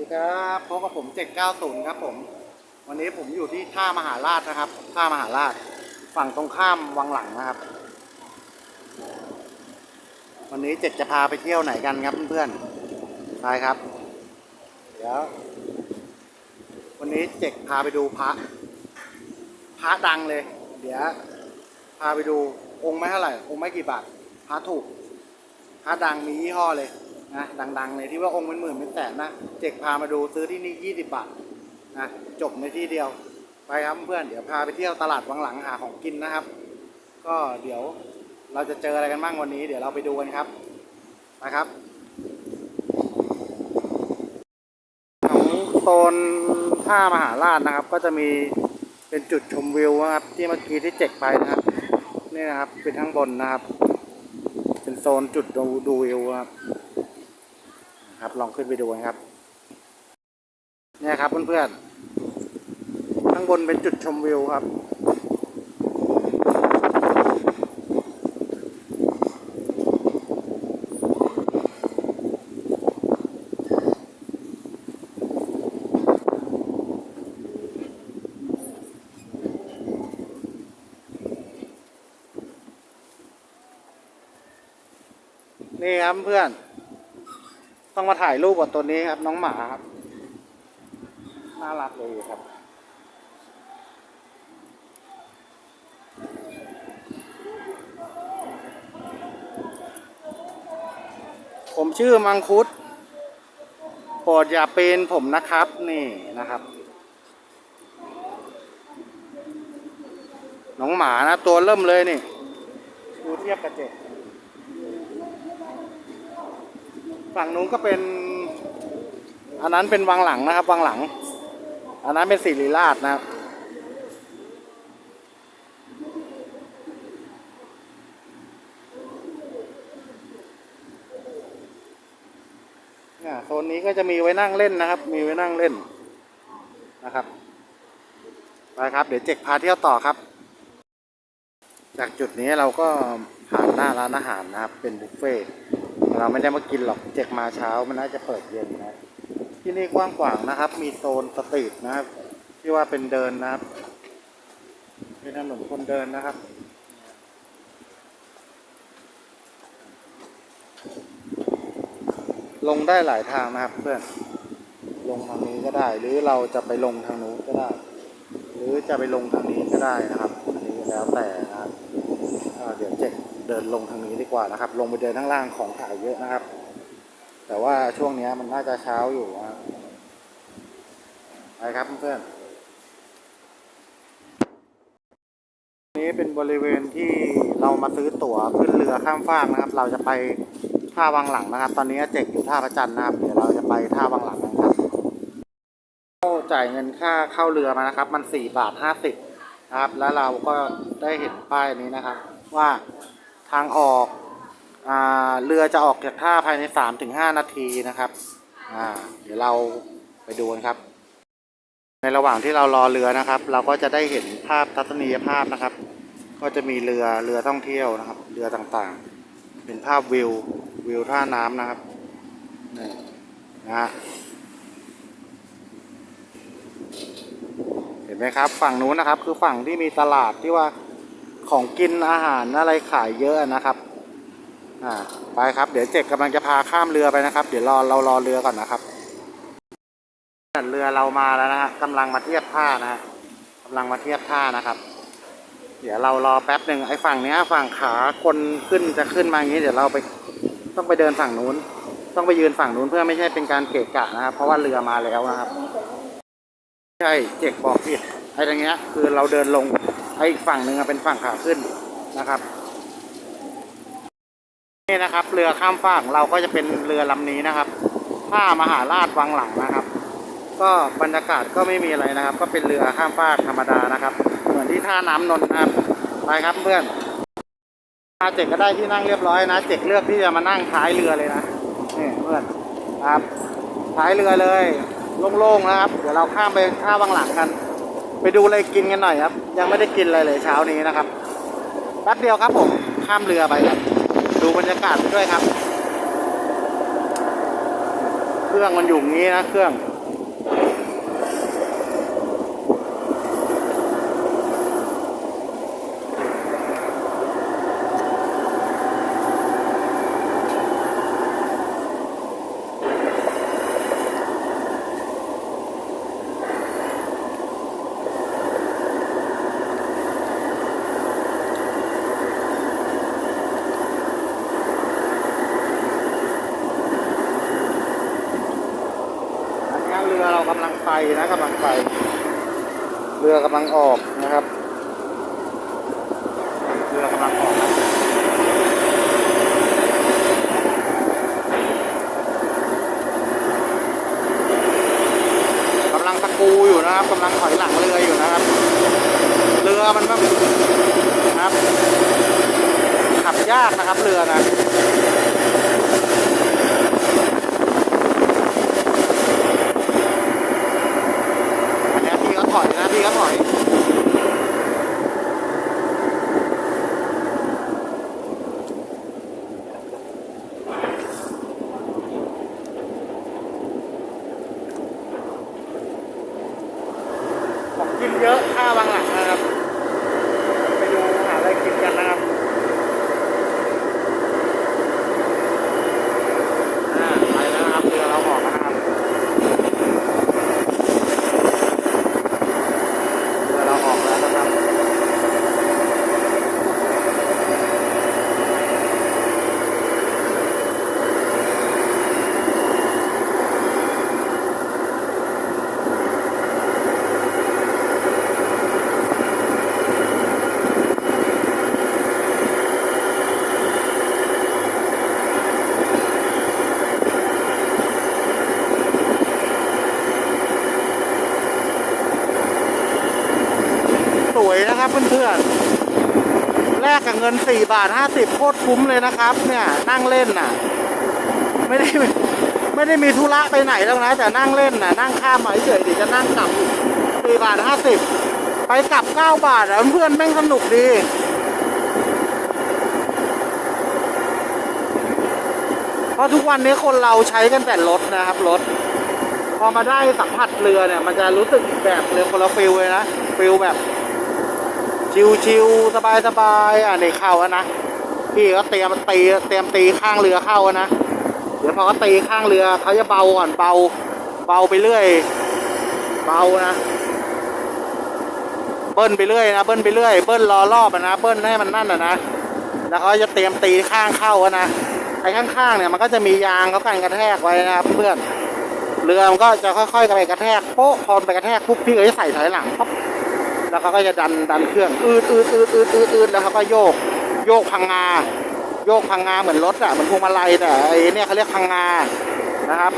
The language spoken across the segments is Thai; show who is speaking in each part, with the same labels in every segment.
Speaker 1: ดีครับพบกับผม 790 ครับผม วันนี้ผมอยู่ที่ท่ามหาราชนะครับ ท่ามหาราช ฝั่งตรงข้ามวังหลังนะครับ วันนี้เจ็ดจะพาไปเที่ยวไหนกันครับเพื่อนๆไปครับ เดี๋ยว วันนี้เจ็กพาไปดูพระ พระดังเลย เดี๋ยว พาไปดูองค์ไม่เท่าไหร่ องค์ไม่กี่บาท พระถูก พระดังมียี่ห้อเลย นะดังๆเลยที่ว่าองค์เป็นหมื่นเป็นแสนนะเจกพามาดูซื้อที่นี่ยี่สิบบาทนะจบในที่เดียว ไปครับเพื่อนเดี๋ยวพาไปเที่ยวตลาดวังหลังหาของกินนะครับ ก็เดี๋ยวเราจะเจออะไรกันบ้างวันนี้ เดี๋ยวเราไปดูกันครับไปครับของโซนท่ามหาราชนะครับ ก็จะมีเป็นจุดชมวิวนะครับ ที่เมื่อกี้ที่เจกไปนะครับนี่นะครับเป็นข้างบนนะครับ เป็นโซนจุดดูดูวิวครับ ครับลองขึ้นไปดูนะครับ เนี่ยครับเพื่อนๆ ข้างบนเป็นจุดชมวิวครับ นี่ครับเพื่อน ต้องมาถ่ายรูปกับตัวนี้ครับ น้องหมาครับ น่ารักเลยครับ ผมชื่อมังคุดโปรดอย่าเป็นผมนะครับ นี่นะครับ น้องหมานะ ตัวเริ่มเลยนี่ดูเทียบกับเจ็ด ฝั่งนู้นก็เป็น อันนั้นเป็นวังหลังนะครับ วังหลัง อันนั้นเป็นศิริราชนะครับเนี่ยโซนนี้ก็จะมีไว้นั่งเล่นนะครับ มีไว้นั่งเล่นนะครับไปครับ เดี๋ยวเจ็กพาเที่ยวต่อครับ จากจุดนี้เราก็ผ่านหน้าร้านอาหารนะครับ เป็นบุฟเฟ่ต์ เราไม่ได้มากินหรอกเจ็กมาเช้ามันน่าจะเปิดเย็นนะที่นี่กว้างขวางนะครับ มีโซนสตรีทนะครับ ที่ว่าเป็นเดินนะครับเป็นถนนคนเดินนะครับลงได้หลายทางนะครับเพื่อน ลงทางนี้ก็ได้ หรือเราจะไปลงทางนู้นก็ได้ หรือจะไปลงทางนี้ก็ได้นะครับอันนี้แล้วแต่นะครับอ่าเดี๋ยว เดินลงทางนี้ดีกว่านะครับ ลงไปเดินข้างล่างของขายเยอะนะครับ แต่ว่าช่วงนี้มันน่าจะเช้าอยู่นะไปครับเพื่อนนี้เป็นบริเวณที่เรามาซื้อตั๋วขึ้นเรือข้ามฟากนะครับ เราจะไปท่าวังหลังนะครับ ตอนนี้เจ็กอยู่ท่าพระจันทร์นะครับ เดี๋ยวเราจะไปท่าวังหลังนะครับเราจ่ายเงินค่าเข้าเรือมานะครับ มันสี่บาทห้าสิบนะครับ แล้วเราก็ได้เห็นป้ายนี้นะครับ ว่า ทางออกอเรือจะออกจากท่าภายในสามถึงห้านาทีนะครับเดี๋ยวเราไปดูกันครับ ในระหว่างที่เรารอเรือนะครับ เราก็จะได้เห็นภาพทัศนียภาพนะครับ ก็จะมีเรือเรือท่องเที่ยวนะครับ เรือต่างๆ เป็นภาพวิววิวท่าน้ำนะครับนี่นะฮะเห็นไหมครับ ฝั่งนู้นนะครับ คือฝั่งที่มีตลาดที่ว่า ของกินอาหารอะไรขายเยอะนะครับ อ่า ไปครับ เดี๋ยวเจ็กกำลังจะพาข้ามเรือไปนะครับ เดี๋ยวรอเรารอเรือก่อนนะครับ เรือเรามาแล้วนะฮะกำลังมาเทียบท่านะฮะกำลังมาเทียบท่านะครับ เดี๋ยวเรารอแป๊บหนึ่งไอ้ฝั่งเนี้ย ฝั่งขาคนขึ้นจะขึ้นมาอย่างนี้เดี๋ยวเราไปต้องไปเดินฝั่งนู้น ต้องไปยืนฝั่งนู้นเพื่อไม่ใช่เป็นการเกะกะนะครับ เพราะว่าเรือมาแล้วนะครับ ใช่เจ็กบอกผิดไอ้ตรงเนี้ย คือเราเดินลง ไอ้อีกฝั่งหนึ่งเป็นฝั่งขาขึ้นนะครับนี่นะครับ เรือข้ามฟากของเราก็จะเป็นเรือลำนี้นะครับท่ามหาราชวังหลังนะครับ ก็บรรยากาศก็ไม่มีอะไรนะครับ ก็เป็นเรือข้ามฟากธรรมดานะครับ เหมือนที่ท่าน้ำนนท์นะครับไปครับเพื่อนมาเจ็กก็ได้ที่นั่งเรียบร้อยนะเจ็กเลือกที่จะมานั่งท้ายเรือเลยนะนี่เพื่อนครับท้ายเรือเลยโล่งๆนะครับ เดี๋ยวเราข้ามไปท่าวังหลังกัน ไปดูอะไรกินกันหน่อยครับ ยังไม่ได้กินอะไรเลยเช้านี้นะครับแป๊บเดียวครับผมข้ามเรือไปครับ ดูบรรยากาศไปด้วยครับ เครื่องมันอยู่งี้นะเครื่อง ไป นะกำลังไป เรือกำลังออกนะครับ เรือกำลังออกนะกำลังตะกูอยู่นะครับกำลังถอยหลังเรืออยู่นะครับ เรือมันก็นะครับ ขับยากนะครับเรือนะ อันนี้พี่ ก็ถอยนะพี่ก็ถอย ของกินเยอะค่าบางหลังนะครับ ไปดูหาอะไรกินกันนะครับ อ่าไปแล้วนะครับเรือเราออกแล้วนะครับ เรือเราออกแล้วนะครับ สวยนะครับเพื่อนๆ แล กกับเงิน 4 บาท 50 โคตรคุ้มเลยนะครับ เนี่ยนั่งเล่นน่ะ ไม่ได้ไม่ได้มีธุระไปไหนแล้วนะ แต่นั่งเล่นน่ะ นั่งข้ามมาเฉยๆเดี๋ยวจะนั่งกลับอีก4บาท 50 ไปกลับ 9 บาทอะเพื่อนแม่งสนุกดีเพราะทุกวันนี้คนเราใช้กันแต่รถนะครับรถพอมาได้สัมผัสเรือเนี่ย มันจะรู้สึกอีกแบบเรือคนละฟิลเลยนะฟิลแบบ ชิวๆสบายๆอะนี่เข้าแล้วนะพี่ก็เตรียมตีเตรียมตีข้างเรือเข้าแล้วนะเดี๋ยวพอเขาตีข้างเรือเขาจะเบาก่อนเบา เบาไปเรื่อย เบานะเบิ้ลไปเรื่อยนะเบิ้ลไปเรื่อยเบิ้ลรอรอบนะเบิ้ลให้มันนั่นอะนะแล้วเขาจะเตรียมตีข้างเข้าอะนะไอ้ข้างๆเนี่ยมันก็จะมียางเขากันกระแทกไว้นะเพื่อนเรือมันก็จะค่อยๆไปกระแทกโป๊ะพอไปกระแทกปุ๊บพี่ก็จะใส่ถอยหลังปั๊บ แล้วเขาก็จะดันดันเครื่องอืดอืดอืดอืดอืดอืดแล้วเขาก็โยก โยกพังงา โยกพังงาเหมือนรถอะเหมือนพวงมาลัยแต่ไอ้เนี่ยเขาเรียกพังงานะครับ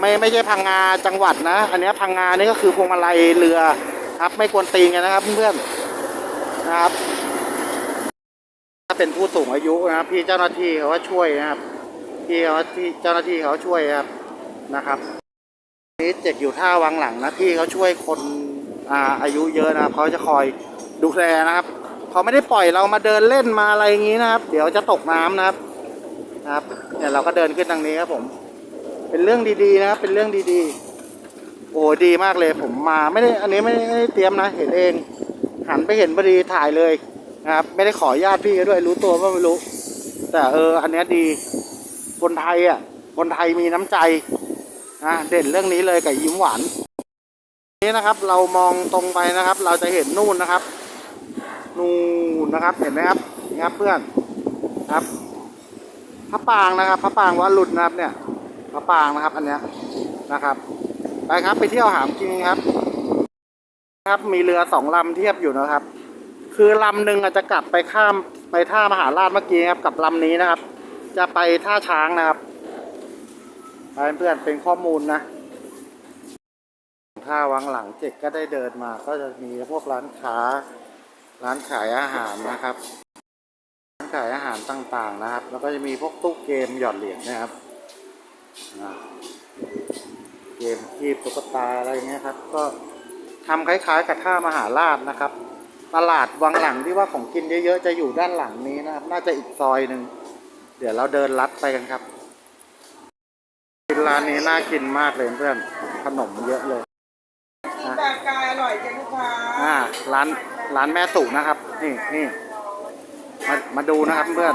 Speaker 1: ไม่ไม่ใช่พังงาจังหวัดนะ อันนี้พังงานี่ก็คือพวงมาลัยเรือครับ ไม่กวนตีนกันนะครับเพื่อนๆนะครับ ถ้าเป็นผู้สูงอายุนะครับพี่เจ้าหน้าที่เขาก็ช่วยนะครับพี่เขาที่เจ้าหน้าที่เขาช่วยครับนะครับ นี่เจ็กอยู่ท่าวังหลังนะพี่เขาช่วยคน อาอายุเยอะนะครับเขาจะคอยดูแลนะครับเขาไม่ได้ปล่อยเรามาเดินเล่นมาอะไรอย่างนี้นะครับ เดี๋ยวจะตกน้ำนะครับนะครับเนี่ยเราก็เดินขึ้นทางนี้ครับผม เป็นเรื่องดีๆนะครับเป็นเรื่องดีๆ โอ้ดีมากเลยผมมาไม่ได้อันนี้ไม่ได้เตรียมนะเห็นเองหันไปเห็นพอดีถ่ายเลยนะครับ ไม่ได้ขอญาติพี่ด้วยรู้ตัวว่าไม่รู้ แต่เอออันนี้ดีคนไทยอะคนไทยมีน้ำใจนะเด่นเรื่องนี้เลยกับยิ้มหวาน นี้นะครับเรามองตรงไปนะครับ เราจะเห็นนู่นนะครับ นู่นนะครับเห็นไหมครับนี่ครับเพื่อนครับพระปางนะครับพระปางวัดหลุดนะครับเนี่ยพระปางนะครับ อันเนี้ยนะครับไปครับไปเที่ยวหามกินครับครับมีเรือสองลำเทียบอยู่นะครับ คือลำหนึ่งอาจจะกลับไปข้ามไปท่ามหาราชเมื่อกี้ครับกับลำนี้นะครับ จะไปท่าช้างนะครับไปเพื่อนเป็นข้อมูลนะ ท่าวังหลังเจ็กก็ได้เดินมา ก็จะมีพวกร้านค้า ร้านขายอาหารนะครับ ร้านขายอาหารต่างๆนะครับ แล้วก็จะมีพวกตู้เกมหยอดเหรียญนะครับเกมคีบตุ๊กตาอะไรเงี้ยครับ ก็ทำคล้ายๆกับท่ามหาราชนะครับ ตลาดวังหลังที่ว่าของกินเยอะๆจะอยู่ด้านหลังนี้นะครับ น่าจะอีกซอยหนึ่งเดี๋ยวเราเดินลัดไปกันครับร้านนี้น่ากินมากเลยเพื่อนขนมเยอะเลย
Speaker 2: แบบกายอร่อยจ้ะลูกค้า
Speaker 1: อ่าร้านร้านแม่สุนะครับ นี่นี่มามาดูนะครับเพื่อน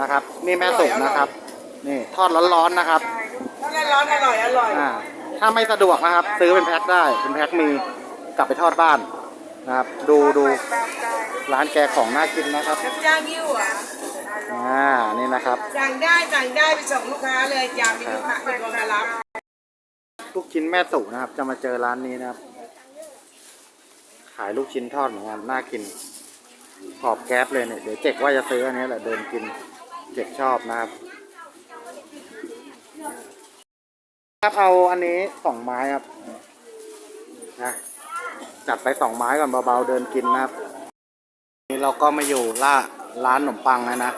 Speaker 1: นะครับ นี่แม่สุนะครับ นี่ทอดร้อนๆนะครับ
Speaker 2: ถ้าร้อนๆอร่อยอร่อย
Speaker 1: อ่าถ้าไม่สะดวกนะครับ ซื้อเป็นแพ็คได้เป็นแพ็คมีกลับไปทอดบ้านนะครับ ดูดูร้านแกของน่ากินนะครับ
Speaker 2: น้ำจ้างยิ้วอะ
Speaker 1: อ่านี่นะครับ
Speaker 2: สั่งได้สั่งได้ไปส่งลูกค้าเลยจ้ามีลูกค้าเป็นคนมารับ
Speaker 1: ดู ลูกชิ้นแม่สุนะครับ จะมาเจอร้านนี้นะครับ ขายลูกชิ้นทอดเหมือนกันน่ากิน ขอบแก๊สเลยเนี่ยเดี๋ยวเจ๊กว่าจะซื้ออันนี้แหละเดินกินเจ๊กชอบนะครับครับเอาอันนี้สองไม้ครับนะจัดไปสองไม้ก่อนเบาๆเดินกินนะครับนี่เราก็มาอยู่ล่าร้านขนมปังแล้วนะ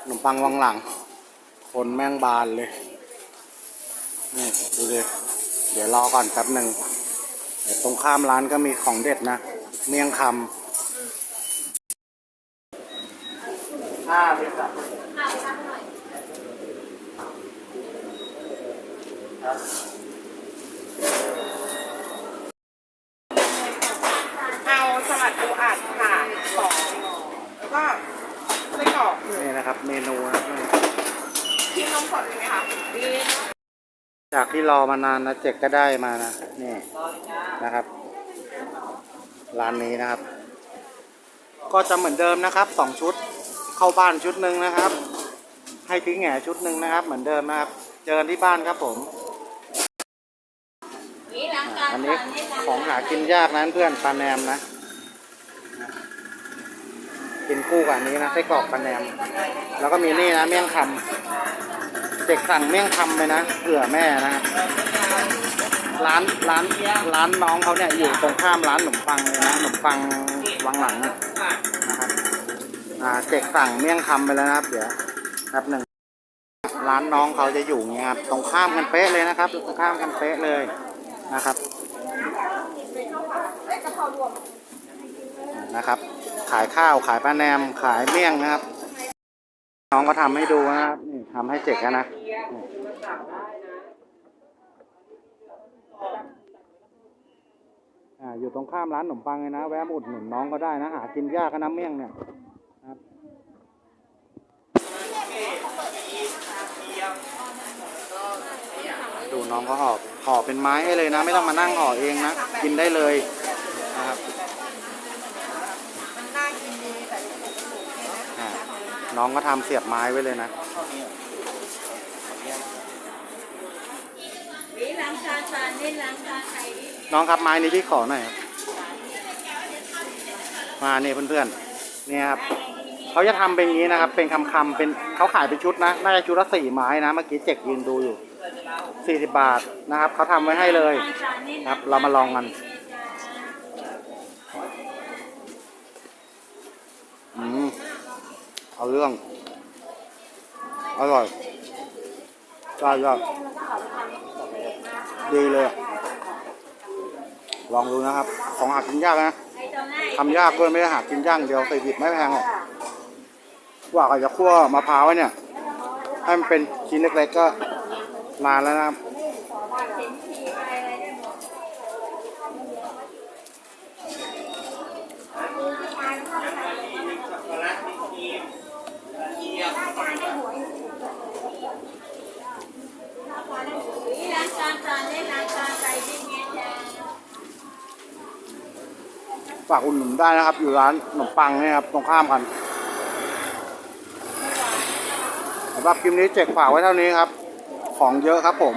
Speaker 1: ขนมปังวังหลัง คนแม่งบานเลย นี่ดูดิเดี๋ยวรอก่อนแป๊บหนึ่งเดี๋ยวตรงข้ามร้านก็มีของเด็ดนะ เมี่ยงคำห้าพิซซ่าครับ
Speaker 2: เอาสลัดปูอัดค่ะสองแล้วก็ไส้กรอกหนึ่ง
Speaker 1: นี่นะครับ เมนูนะครับ
Speaker 2: ชิมนมสดเลยไหมคะดี
Speaker 1: จาก ที่รอมานานนะเจ็กก็ได้มานะนี่นะครับ ร้านนี้นะครับ ก็จะเหมือนเดิมนะครับสองชุดเข้าบ้านชุดหนึ่งนะครับ ให้ทิ้งแหง่ชุดหนึ่งนะครับ เหมือนเดิมนะครับ เจอกันที่บ้านครับผมอะอันนี้ของหากินยากนะเพื่อนปลาแนมนะ กินคู่กับอันนี้นะไส้กรอกปลาแนม แล้วก็มีนี่นะเมี่ยงคำ เด็กสั่งเมี่ยงคำไปนะเผื่อแม่นะร้านร้านร้านน้องเขาเนี่ยอยู่ตรงข้ามร้านขนมปังเลยนะขนมปังวังหลังนะครับอ่าเด็กสั่งเมี่ยงคำไปแล้วนะครับ เดี๋ยวแป๊บหนึ่งร้านน้องเขาจะอยู่เงี้ยครับตรงข้ามกันเป๊ะเลยนะครับ ตรงข้ามกันเป๊ะเลยนะครับนะครับ ขายข้าวขายปลาแนมขายเมี่ยงนะครับ น้องก็ทำให้ดูนะครับ ทำให้เจ็กแล้วนะอ่าอยู่ตรงข้ามร้านขนมปังเลยนะ แวะมาอุดหนุนน้องก็ได้นะ หากินยากก็น้ำเมี่ยงเนี่ยครับดูน้องเขาห่อห่อเป็นไม้ให้เลยนะ ไม่ต้องมานั่งห่อเองนะ กินได้เลยนะครับ
Speaker 2: มันน่ากินดีแต่
Speaker 1: อ่า น้องก็ทำเสียบไม้ไว้เลยนะ
Speaker 3: นี่ล้างจานจานนี่ล้างจานใครนี่
Speaker 1: น้องครับไม้นี้พี่ขอหน่อยครับมาเนี่ยเพื่อนๆเนี่ยครับเขาจะทำเป็นอย่างนี้นะครับ เป็นคำๆเป็นเขาขายเป็นชุดนะน่าจะชุดละสี่ไม้นะเมื่อกี้เจ็กยืนดูอยู่สี่สิบบาทนะครับเขาทำไว้ให้เลย
Speaker 3: จานนี่
Speaker 1: ครับเรามาลองกัน อืม เอาเรื่อง อร่อยยอดยอดดีเลย ลองดูนะครับ ของหากินยากนะทำยากด้วยไม่ได้หากินย่างเดียวใส่บิดไม่แพงหรอกกว่าเขาจะคั่วมะพร้าวเนี่ยให้มันเป็นชิ้นเล็กๆก็นานแล้วนะครับ ฝากอุ่นหนุนได้นะครับ อยู่ร้านขนมปังเนี่ยครับ ตรงข้ามกันสำหรับคลิปนี้เจ็กฝากไว้เท่านี้ครับ ของเยอะครับผม